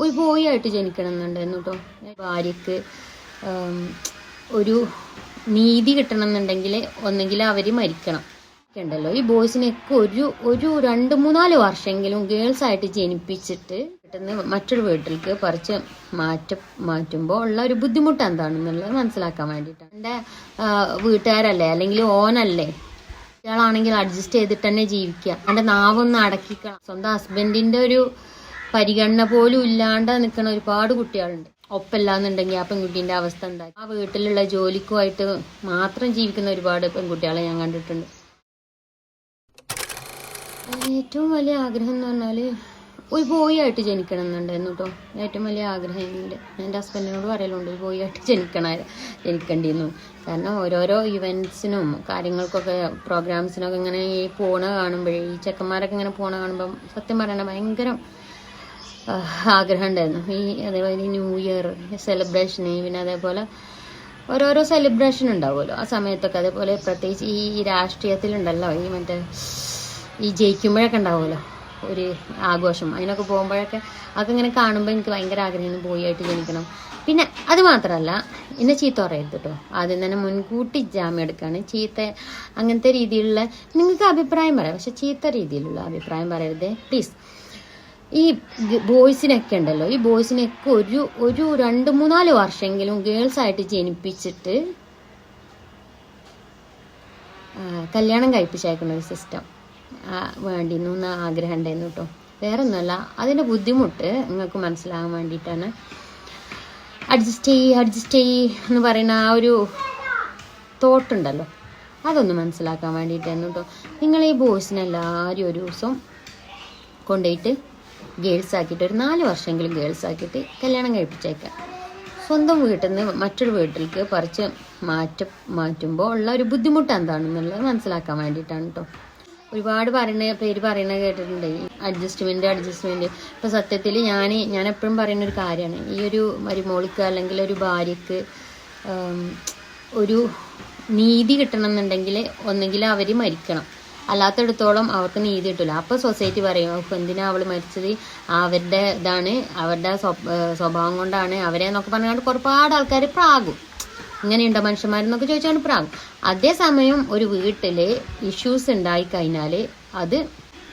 ഒരു ബോയ് ആയിട്ട് ജനിക്കണം എന്നുണ്ടായിരുന്നു കേട്ടോ ഭാര്യക്ക് ഒരു നീതി കിട്ടണം എന്നുണ്ടെങ്കിൽ ഒന്നെങ്കിൽ അവർ മരിക്കണം. ണ്ടല്ലോ. ഈ ബോയ്സിനെയൊക്കെ ഒരു ഒരു രണ്ട് മൂന്നാൽ വർഷമെങ്കിലും ഗേൾസ് ആയിട്ട് ജനിപ്പിച്ചിട്ട് പെട്ടെന്ന് മറ്റൊരു വീട്ടിലേക്ക് പറിച്ച് മാറ്റ മാറ്റുമ്പോൾ ഉള്ള ഒരു ബുദ്ധിമുട്ട് എന്താണെന്നുള്ളത് മനസ്സിലാക്കാൻ വേണ്ടിയിട്ടാണ് എന്റെ വീട്ടുകാരല്ലേ അല്ലെങ്കിൽ ഓനല്ലേ കുട്ടികളാണെങ്കിൽ അഡ്ജസ്റ്റ് ചെയ്തിട്ട് തന്നെ ജീവിക്കുക. എന്റെ നാവൊന്ന് അടക്കിക്കണം. സ്വന്തം ഹസ്ബൻഡിന്റെ ഒരു പരിഗണന പോലും ഇല്ലാണ്ട് നിൽക്കുന്ന ഒരുപാട് കുട്ടികളുണ്ട്. ഒപ്പല്ലാന്നുണ്ടെങ്കിൽ ആ പെൺകുട്ടീന്റെ അവസ്ഥ എന്താ ആ വീട്ടിലുള്ള ജോലിക്കുമായിട്ട് മാത്രം ജീവിക്കുന്ന ഒരുപാട് പെൺകുട്ടികളെ ഞാൻ കണ്ടിട്ടുണ്ട്. ഏറ്റവും വലിയ ആഗ്രഹം എന്ന് പറഞ്ഞാൽ ഒരു ബോയ് ആയിട്ട് ജനിക്കണം എന്നുണ്ടായിരുന്നു കേട്ടോ. ഏറ്റവും വലിയ ആഗ്രഹം എന്റെ എന്റെ ഹസ്ബൻഡിനോട് പറയലുണ്ട് ഒരു ബോയ് ആയിട്ട് ജനിക്കണ ജനിക്കേണ്ടിയിരുന്നു കാരണം ഓരോരോ ഇവന്റ്സിനും കാര്യങ്ങൾക്കൊക്കെ പ്രോഗ്രാംസിനൊക്കെ ഇങ്ങനെ ഈ പോണ കാണുമ്പോഴേ ഈ ചെക്കന്മാരൊക്കെ ഇങ്ങനെ പോണ കാണുമ്പം സത്യം പറയണ ഭയങ്കര ആഗ്രഹം ഉണ്ടായിരുന്നു ഈ അതേപോലെ ന്യൂ ഇയർ സെലിബ്രേഷന് പിന്നെ അതേപോലെ ഓരോരോ സെലിബ്രേഷൻ ഉണ്ടാവുമല്ലോ. ആ സമയത്തൊക്കെ അതേപോലെ പ്രത്യേകിച്ച് ഈ രാഷ്ട്രീയത്തിലുണ്ടല്ലോ. ഈ മറ്റേ ഈ ജയിക്കുമ്പോഴൊക്കെ ഉണ്ടാവുമല്ലോ. ഒരു ആഘോഷം. അതിനൊക്കെ പോകുമ്പോഴൊക്കെ അതൊക്കെ ഇങ്ങനെ കാണുമ്പോൾ എനിക്ക് ഭയങ്കര ആഗ്രഹം പോയിട്ട് ജനിക്കണം. പിന്നെ അത് മാത്രമല്ല എന്നെ ചീത്ത പറയരുത് കേട്ടോ ആദ്യം തന്നെ മുൻകൂട്ടി ജാമ്യം എടുക്കുകയാണ് ചീത്ത അങ്ങനത്തെ രീതിയിലുള്ള നിങ്ങൾക്ക് അഭിപ്രായം പറയാം. പക്ഷെ ചീത്ത രീതിയിലുള്ള അഭിപ്രായം പറയരുത്. പ്ലീസ് ഈ ബോയ്സിനൊക്കെ ഉണ്ടല്ലോ ഈ ബോയ്സിനൊക്കെ ഒരു ഒരു രണ്ട് മൂന്നാൽ വർഷമെങ്കിലും ഗേൾസ് ആയിട്ട് ജനിപ്പിച്ചിട്ട് കല്യാണം കഴിപ്പിച്ചയക്കുന്ന ഒരു സിസ്റ്റം വേണ്ടിയിരുന്നു എന്ന് ആഗ്രഹം ഉണ്ടായിരുന്നു കേട്ടോ വേറെ ഒന്നുമല്ല അതിന്റെ ബുദ്ധിമുട്ട് നിങ്ങൾക്ക് മനസ്സിലാകാൻ വേണ്ടിയിട്ടാണ്. അഡ്ജസ്റ്റ് ചെയ്യ് അഡ്ജസ്റ്റ് ചെയ്യ് എന്ന് പറയുന്ന ആ ഒരു തോട്ടുണ്ടല്ലോ അതൊന്ന് മനസ്സിലാക്കാൻ വേണ്ടിയിട്ടായിരുന്നു കേട്ടോ നിങ്ങൾ ഈ ബോയ്സിനെല്ലാവരും ഒരു ദിവസം കൊണ്ടുപോയിട്ട് ഗേൾസ് ആക്കിയിട്ട് ഒരു നാല് വർഷമെങ്കിലും ഗേൾസ് ആക്കിയിട്ട് കല്യാണം കഴിപ്പിച്ചേക്കാം. സ്വന്തം വീട്ടിൽ നിന്ന് മറ്റൊരു വീട്ടിലേക്ക് പറിച്ച് മാറ്റ മാറ്റുമ്പോൾ ഉള്ള ഒരു ബുദ്ധിമുട്ട് എന്താണെന്നുള്ളത് മനസ്സിലാക്കാൻ വേണ്ടിയിട്ടാണ് കേട്ടോ ഒരുപാട് പറയുന്ന പേര് പറയുന്നത് കേട്ടിട്ടുണ്ട്. അഡ്ജസ്റ്റ്മെന്റ് അഡ്ജസ്റ്റ്മെന്റ് ഇപ്പൊ സത്യത്തിൽ ഞാൻ ഞാൻ എപ്പോഴും പറയുന്ന ഒരു കാര്യമാണ്. ഈ ഒരു മരുമോൾക്ക് അല്ലെങ്കിൽ ഒരു ഭാര്യക്ക് ഒരു നീതി കിട്ടണം എന്നുണ്ടെങ്കിൽ ഒന്നെങ്കിൽ അവർ മരിക്കണം. അല്ലാത്തടത്തോളം അവർക്ക് നീതി കിട്ടില്ല അപ്പോൾ സൊസൈറ്റി പറയും "ഓ, എന്തിനാ അവൾ മരിച്ചത്? അവരുടെ ഇതാണ് അവരുടെ സ്വഭാവം കൊണ്ടാണ് അവരെ എന്നൊക്കെ പറഞ്ഞുകൊണ്ട് ഒരുപാട് ആൾക്കാർ പ്രാകും. ഇങ്ങനെയുണ്ടോ മനുഷ്യന്മാരെന്നൊക്കെ ചോദിച്ചാണ് പ്രാകും. അതേസമയം ഒരു വീട്ടിൽ ഇഷ്യൂസ് ഉണ്ടായി കഴിഞ്ഞാൽ അത്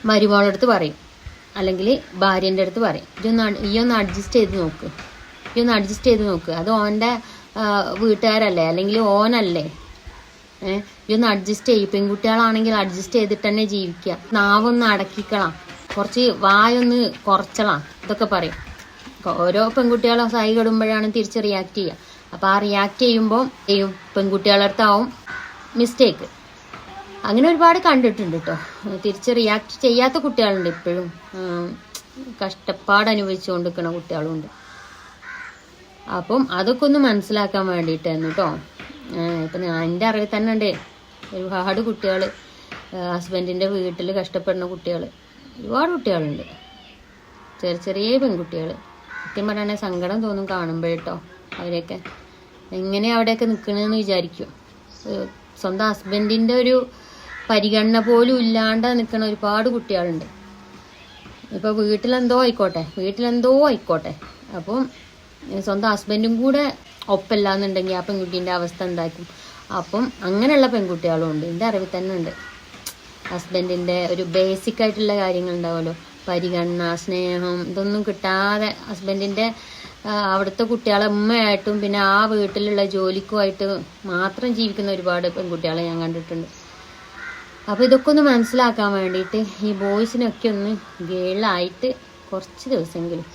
മരുമോളടുത്ത് പറയും. അല്ലെങ്കിൽ ഭാര്യന്റെ അടുത്ത് പറയും. ഇതൊന്ന് ഈ ഒന്ന് അഡ്ജസ്റ്റ് ചെയ്ത് നോക്ക്. ഈ ഒന്ന് അഡ്ജസ്റ്റ് ചെയ്ത് നോക്ക്. അത് ഓന്റെ വീട്ടുകാരല്ലേ? അല്ലെങ്കിൽ ഓനല്ലേ? ഏഹ് ഇതൊന്ന് അഡ്ജസ്റ്റ് ചെയ്യും. പെൺകുട്ടികളാണെങ്കിൽ അഡ്ജസ്റ്റ് ചെയ്തിട്ട് തന്നെ ജീവിക്കുക. നാവൊന്ന് അടക്കിക്കളാം. കുറച്ച് വായൊന്ന് കുറച്ചളാം. ഇതൊക്കെ പറയും. ഓരോ പെൺകുട്ടികളും സൈ കെടുമ്പോഴാണ് തിരിച്ച് റിയാക്ട് ചെയ്യുക. അപ്പൊ ആ റിയാക്ട് ചെയ്യുമ്പോൾ ചെയ്യും പെൺകുട്ടികളുടെ മിസ്റ്റേക്ക് അങ്ങനെ ഒരുപാട് കണ്ടിട്ടുണ്ട് കേട്ടോ തിരിച്ച് റിയാക്ട് ചെയ്യാത്ത കുട്ടികളുണ്ട് ഇപ്പോഴും. കഷ്ടപ്പാട് അനുഭവിച്ചു കൊണ്ടിരിക്കുന്ന കുട്ടികളുണ്ട്. അപ്പം അതൊക്കെ ഒന്ന് മനസ്സിലാക്കാൻ വേണ്ടിയിട്ടായിരുന്നു കേട്ടോ ഇപ്പം എന്റെ അറിവിൽ തന്നെ ഉണ്ട്. ഒരുപാട് കുട്ടികൾ ഹസ്ബൻഡിന്റെ വീട്ടിൽ കഷ്ടപ്പെടുന്ന കുട്ടികൾ ഒരുപാട് കുട്ടികളുണ്ട്. ചെറിയ ചെറിയ പെൺകുട്ടികൾ സത്യം പറയണേ സങ്കടം തോന്നും കാണുമ്പോഴേട്ടോ അവരെയൊക്കെ. എങ്ങനെ അവിടെയൊക്കെ നിൽക്കണമെന്ന് വിചാരിക്കും. സ്വന്തം ഹസ്ബൻഡിന്റെ ഒരു പരിഗണന പോലും ഇല്ലാണ്ട് നിൽക്കുന്ന ഒരുപാട് കുട്ടികളുണ്ട്. ഇപ്പോൾ വീട്ടിലെന്തോ ആയിക്കോട്ടെ വീട്ടിലെന്തോ ആയിക്കോട്ടെ. അപ്പം സ്വന്തം ഹസ്ബൻഡും കൂടെ ഒപ്പല്ലാന്നുണ്ടെങ്കിൽ ആ പെൺകുട്ടീന്റെ അവസ്ഥ എന്താക്കും അപ്പം അങ്ങനെയുള്ള പെൺകുട്ടികളും ഉണ്ട്. എന്റെ അറിവിൽ തന്നെ ഉണ്ട്. ഹസ്ബൻഡിന്റെ ഒരു ബേസിക് ആയിട്ടുള്ള കാര്യങ്ങൾ ഉണ്ടാവുമല്ലോ. പരിഗണന സ്നേഹം ഇതൊന്നും കിട്ടാതെ ഹസ്ബൻഡിന്റെ അവിടുത്തെ കുട്ടികളെ ഉമ്മയായിട്ടും പിന്നെ ആ വീട്ടിലുള്ള ജോലിക്കുമായിട്ട് മാത്രം ജീവിക്കുന്ന ഒരുപാട് പെൺകുട്ടികളെ ഞാൻ കണ്ടിട്ടുണ്ട്. അപ്പോൾ ഇതൊക്കെ ഒന്ന് മനസ്സിലാക്കാൻ വേണ്ടിയിട്ട് ഈ ബോയ്സിനൊക്കെ ഒന്ന് ഗേളായിട്ട് കുറച്ച് ദിവസമെങ്കിലും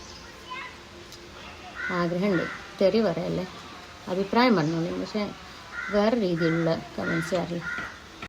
ആഗ്രഹമുണ്ട്. തെറി പറയല്ലേ അഭിപ്രായം പറഞ്ഞോളൂ പക്ഷേ വേറെ രീതിയിലുള്ള കമൻസ് അറിയാം